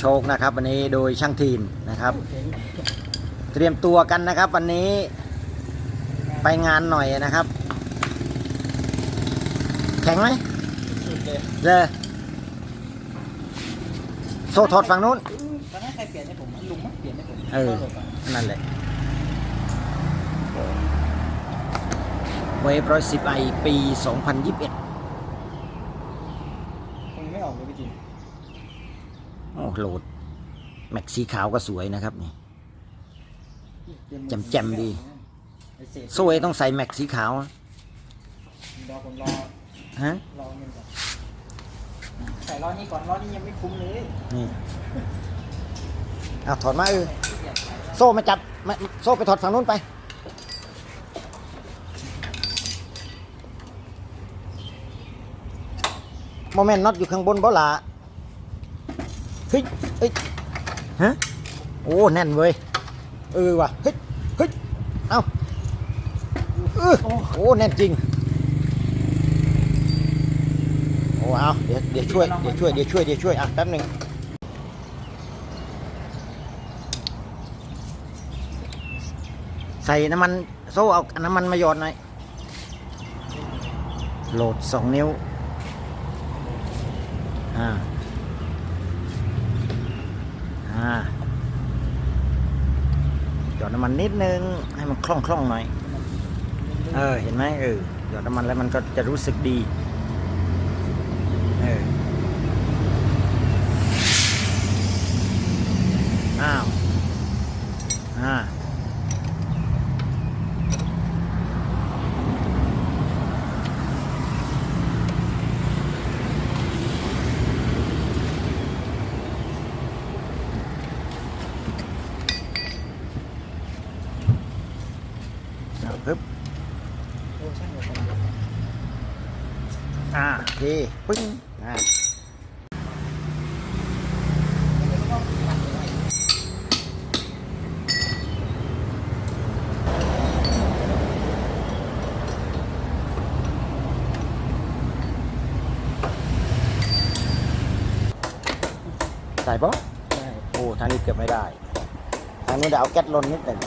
โชคนะครับ วันนี้โดยช่างทีนนะครับ เตรียมตัวกันนะครับ วันนี้ไปงานหน่อยนะครับ แข็งไหมสุดเลยเจอโซ่ถอดฝั่งนู้นตอนนั้นใครเปลี่ยนให้ผมลุงมั้งเปลี่ยนให้ผมเออก็ลงอะนั่นแหละเวฟร้อยสิบไอปี2021คงไม่ออกเลยพี่จิน โอ้โหลด แม็กสีขาวก็สวยนะครับนี่แจ่มๆดีไอ้เศษโซ่เอต้องใส่แม็กสีขาวรอผมรอฮะรอเงินก่อนใส่รอนี้ก่อนรอนี้ยังไม่คุ้มเลยนี่เอาถอดมาเออโซ่มาจับมาโซ่ไปถอดฝั่งนู้นไปโมเมนต์น็อตอยู่ข้างบนบ่ละ เฮ้ยเฮ้ยฮะโอ้แน่นเว้ยเออว่ะเฮ้ยเฮ้ยเอาเออโอ้แน่นจริงโอ้เอาเดี๋ยวเดี๋ยวช่วยเดี๋ยวช่วยเดี๋ยวช่วยเดี๋ยวช่วยอะแป๊บหนึ่งใส่น้ำมันโซ่เอาน้ำมันมาหยอดหน่อยโหลดสองนิ้วอ่า อ่า หย อดน้ำมันนิดนึง ให้มันคล่องคล่องๆหน่อย เออ เห็นไหมเออ หยอดน้ำมันแล้วมันก็จะรู้สึกดี เออ อ้าว อ่า เอา ปึ๊บโอ้ช่างหัวคนอ่าโอเคปึ้งอ่าใส่ปะใช่โอ้ทางนี้เกือบไม่ได้ ทางนี้เดี๋ยวเอาแก๊สลนนิดหนึ่ง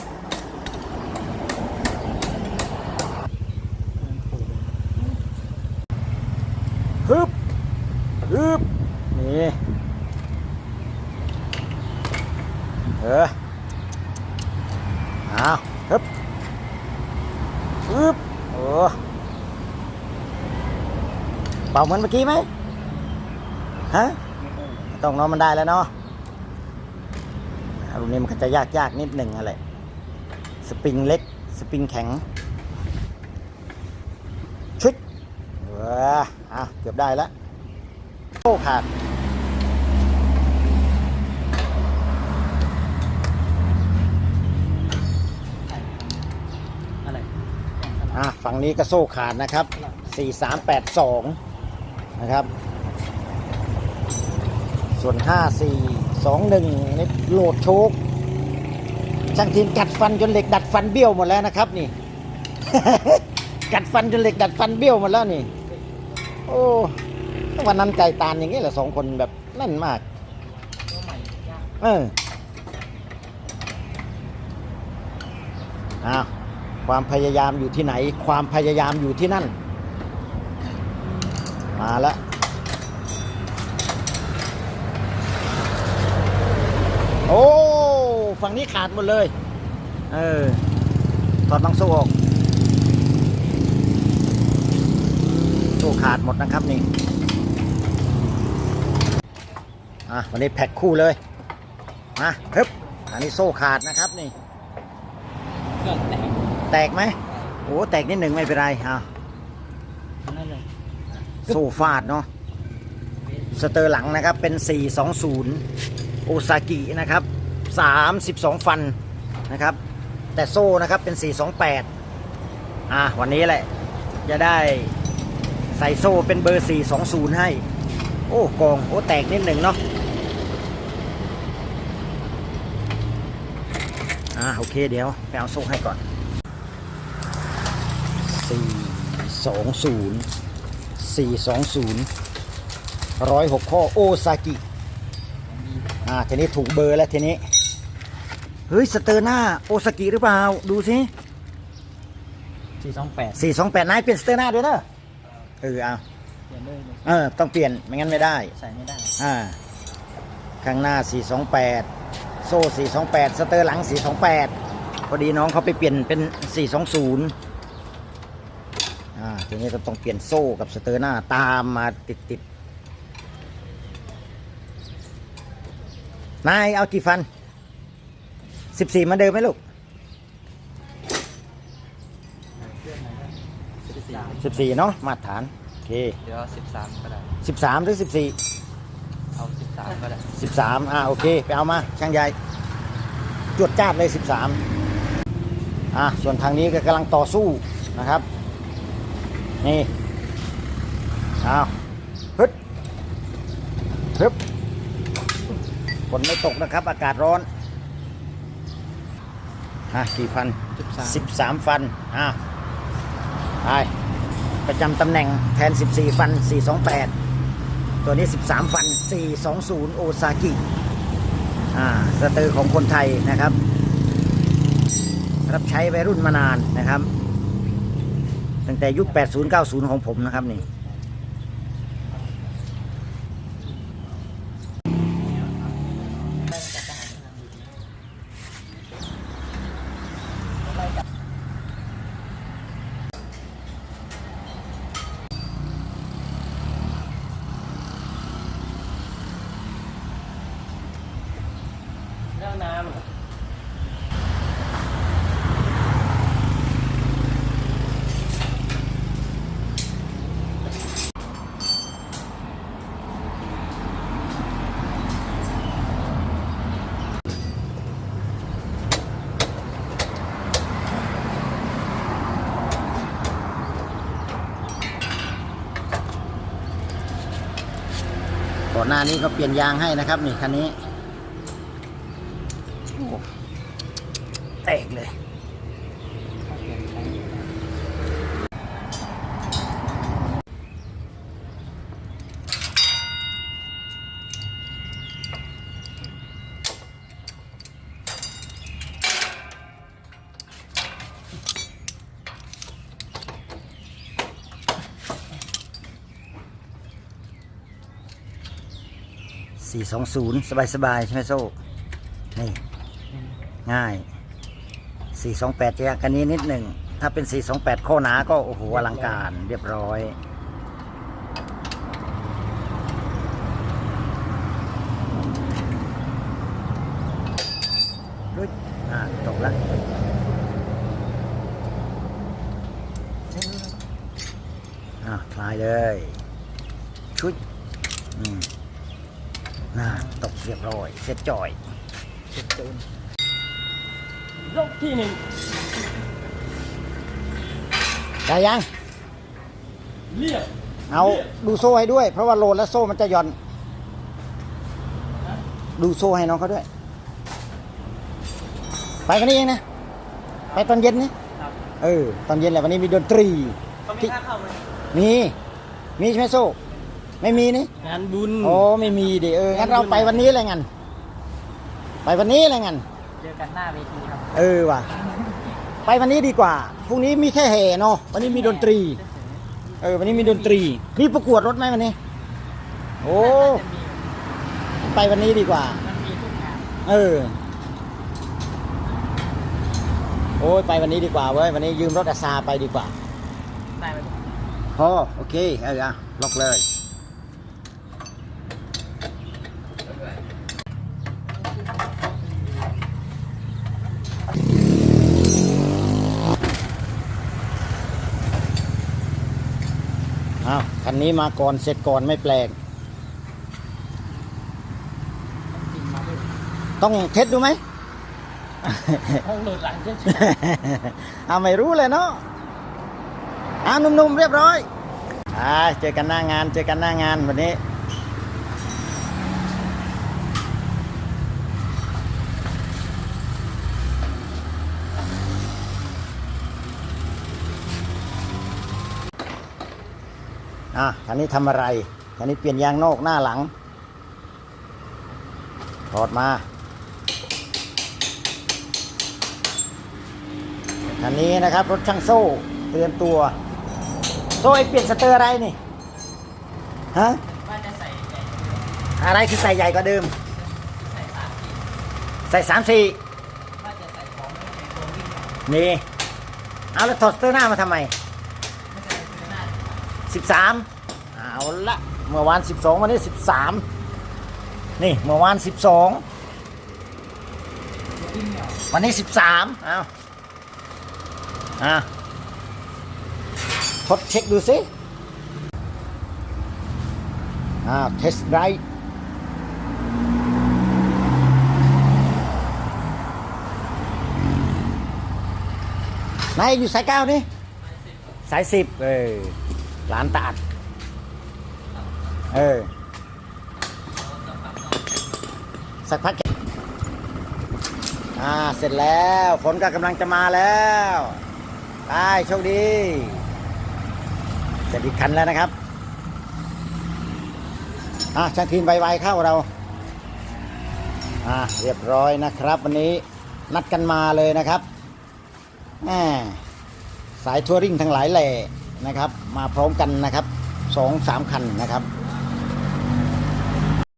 ฮึบ ฮึบนี่เออเอาฮึบฮึบโอ้เป่าเหมือนเมื่อกี้ไหมฮะต้องต้องเนมันได้แล้วเนาะรุ่นนี้มันก็จะยากยากๆนิดหนึ่งอะไรสปริงเล็ก สปริงแข็ง ชุดเอออะเกือบได้แล้ว โอ้ขาดอะไรอะฝั่งนี้ก็โซ่ขาดนะครับ 4382 นะครับ ส่วน 5421 นี่โหลดโชคช่างทีมกัดฟันจนเหล็กดัดฟันเบี้ยวหมดแล้วนะครับนี่ กัดฟันจนเหล็กดัดฟันเบี้ยวหมดแล้วนี่ โอ้ วันนั้นใจตานอย่างนี้แหละสองคนแบบแน่นมากตัวใหม่ยาก เอออ้าวความพยายามอยู่ที่ไหน ความพยายามอยู่ที่นั่น มาแล้วโอ้ ฝั่งนี้ขาดหมดเลย เออถอดบังโซ่ออกโซ่ขาดหมดนะครับนี่ อะวันนี้แพ็คคู่เลยมาฮึบอันนี้โซ่ขาดนะครับนี่เกิดแต่แตกไหมโอ้แตกนิดหนึ่งไม่เป็นไรอะนั่นเลยโซ่ฟาดเนาะสเตอร์หลังนะครับเป็น 420 โอซากินะครับ 32 ฟันนะครับ แต่โซ่นะครับเป็น 428 อะวันนี้แหละ จะได้ใส่โซ่เป็นเบอร์ 420 ให้ โอ้กอง โอ้ แตกนิดหนึ่งเนาะ อะ โอเคเดี๋ยวไปเอาโซ่ให้ก่อน420 420 106ข้อโอซากิมีออ่าทีนี้ถูกเบอร์แล้วทีนี้ เฮ้ย สเตอร์หน้าโอซากิหรือเปล่า ดูสิสี่สองแปดสี่สองแปดนายเปลี่ยนสเตอร์หน้าด้วยเนอะเออเอาเปลี่ยนเลยเลยเออ ต้องเปลี่ยนไม่งั้นไม่ได้ ใส่ไม่ได้ อ่า ข้างหน้า428โซ่ 428 สเตอร์หลัง 428 พอดีน้องเขาไปเปลี่ยนเป็น 420 อ่า ทีนี้ก็ต้องเปลี่ยนโซ่กับสเตอร์หน้าตามมาติดติดๆนายเอากี่ฟัน 14เหมาเดิมไหมลูกสิบสี่14 เนาะมาตรฐาน โอเค เดี๋ยวสิบสามก็ได้ 13 หรือ 14เอาสิบสามก็ได้สิบสามอ่าโอเค ไปเอามา ช่างใหญ่จวดจ้าดเลยสิบสามอ่าส่วนทางนี้ก็กำลังต่อสู้นะครับ นี่เอาฮึดฮึบฝนไม่ตกนะครับ อากาศร้อนอะกี่ฟันสิบสามสิบสามฟันอะไปประจำตำแหน่งแทน 14 ฟัน 428 ตัวนี้ 13 ฟัน 420 โอซากิ อ่า สเตอร์ของคนไทยนะครับ รับใช้วัยรุ่นมานานนะครับ ตั้งแต่ยุค 80 90 ของผมนะครับนี่ หรองน้ำก่อนหน้านี้ก็เปลี่ยนยางให้นะครับนี่คันนี้ 420สบายๆใช่ไหมโซ่ นี่ ง่าย428จะยากกันนี้นิดหนึ่ง ถ้าเป็น428ข้อหนาก็ โอ้โหอลังการเรียบร้อยรุดอ่าตกแล้วอ่าคลายเลยชุด น่าตกเรียบร้อย เสร็จจ่อยเจ็ดจูนยกที่หนึ่งได้ยัง เรียบเอาดูโซ่ให้ด้วย เพราะว่าโหลดแล้วโซ่มันจะหย่อน ดูโซ่ให้น้องเขาด้วย ไปวันนี้เองนะ ไปตอนเย็นนี่ครับเออ ตอนเย็นแหละวันนี้มีดนตรี เขามีค่าเข้าไหมมี มีใช่ไหมโซ่ ไม่มีนี่งานบุญโอ้ไม่มีดิเอองั้นเราไปวันนี้เลยงั้นไปวันนี้เลยงั้นเจอกันหน้าเวทีครับ เออว่ะ ไปวันนี้ดีกว่าพรุ่งนี้มีแค่แห่เนาะวันนี้มีดนตรี เออ วันนี้มีดนตรีมีประกวดรถไหมวันนี้ โอ้จะมีไปวันนี้ดีกว่ามันมีทุกงานเออ โอ้ยไปวันนี้ดีกว่าเว้ยวันนี้ยืมรถอาซาไปดีกว่าได้ไหมพอโอเคเอออะล็อกเลย อ้าวคั นนี้มาก่อนเสร็จก่อนไม่แปลกจริงมาด้วยต้องเท็ดดูไหมห้องโหลดหลังเฉยเอาไม่รู้เลยเนาะอ่าหนุ่มๆเรียบร้อยอ่าเจอกันหน้างาน เจอกันหน้างานวันนี้ อะคันนี้ทำอะไรคันนี้เปลี่ยนยางนอกหน้าหลัง ถอดมาอันนี้นะครับรถช่างโซ่เตรียมตัว โซ่ไอเปลี่ยนสเตอร์อะไรนี่ฮะว่าจะใส่ใหญ่อะไรคือใส่ใหญ่กว่าเดิม ใส่สามขีดใส่สามสี่ว่าจะใส่ของไม่ใส่ตัววิ่งนี่เอาแล้วถอดสเตอร์หน้ามาทำไมไม่ใส่ตัวหน้าสิบสาม เอาละเมื่อวานสิบสองวันนี้สิบสามนี่เมื่อวานสิบสองวันนี้สิบสามเอาอะทดเช็คดูสิอ่าเทสไรไหนอยู่สายเก้านี่ สายสิบเออร้านตาด เออ สักพักอ่า เสร็จแล้วฝนก็กำลังจะมาแล้วไปโชคดี เสร็จอีกคันแล้วนะครับ อะช่างทีมไวๆเข้าเรา อ่าเรียบร้อยนะครับ วันนี้นัดกันมาเลยนะครับแหมสายทัวริงทั้งหลายแหล่นะครับ มาพร้อมกันนะครับสองสามคันนะครับ